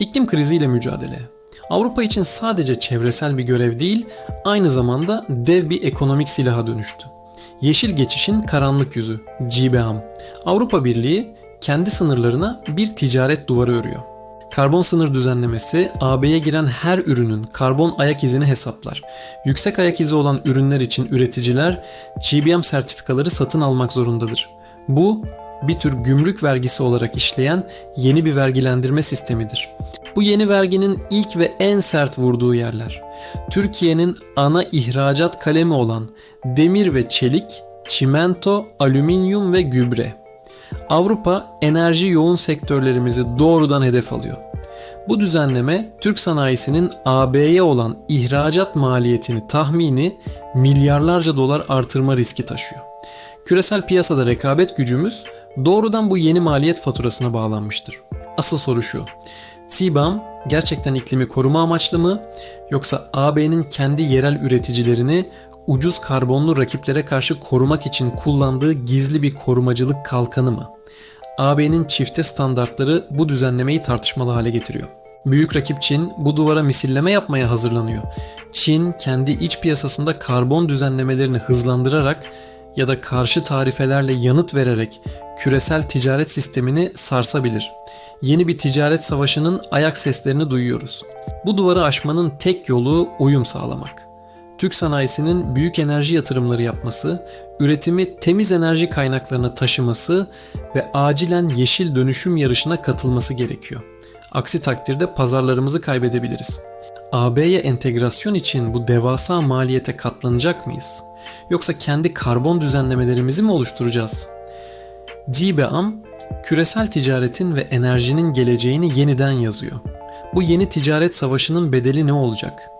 İklim kriziyle mücadele. Avrupa için sadece çevresel bir görev değil, aynı zamanda dev bir ekonomik silaha dönüştü. Yeşil geçişin karanlık yüzü, GBAM. Avrupa Birliği kendi sınırlarına bir ticaret duvarı örüyor. Karbon sınır düzenlemesi AB'ye giren her ürünün karbon ayak izini hesaplar. Yüksek ayak izi olan ürünler için üreticiler GBM sertifikaları satın almak zorundadır. Bu bir tür gümrük vergisi olarak işleyen yeni bir vergilendirme sistemidir. Bu yeni verginin ilk ve en sert vurduğu yerler. Türkiye'nin ana ihracat kalemi olan demir ve çelik, çimento, alüminyum ve gübre. Avrupa enerji yoğun sektörlerimizi doğrudan hedef alıyor. Bu düzenleme Türk sanayisinin AB'ye olan ihracat maliyetini tahmini milyarlarca dolar artırma riski taşıyor. Küresel piyasada rekabet gücümüz doğrudan bu yeni maliyet faturasına bağlanmıştır. Asıl soru şu. TBAM gerçekten iklimi koruma amaçlı mı yoksa AB'nin kendi yerel üreticilerini ucuz karbonlu rakiplere karşı korumak için kullandığı gizli bir korumacılık kalkanı mı? AB'nin çifte standartları bu düzenlemeyi tartışmalı hale getiriyor. Büyük rakip Çin bu duvara misilleme yapmaya hazırlanıyor. Çin kendi iç piyasasında karbon düzenlemelerini hızlandırarak ya da karşı tarifelerle yanıt vererek küresel ticaret sistemini sarsabilir. Yeni bir ticaret savaşının ayak seslerini duyuyoruz. Bu duvarı aşmanın tek yolu uyum sağlamak. Türk sanayisinin büyük enerji yatırımları yapması, üretimi temiz enerji kaynaklarına taşıması ve acilen yeşil dönüşüm yarışına katılması gerekiyor. Aksi takdirde pazarlarımızı kaybedebiliriz. AB'ye entegrasyon için bu devasa maliyete katlanacak mıyız? Yoksa kendi karbon düzenlemelerimizi mi oluşturacağız? GBAM, küresel ticaretin ve enerjinin geleceğini yeniden yazıyor. Bu yeni ticaret savaşının bedeli ne olacak?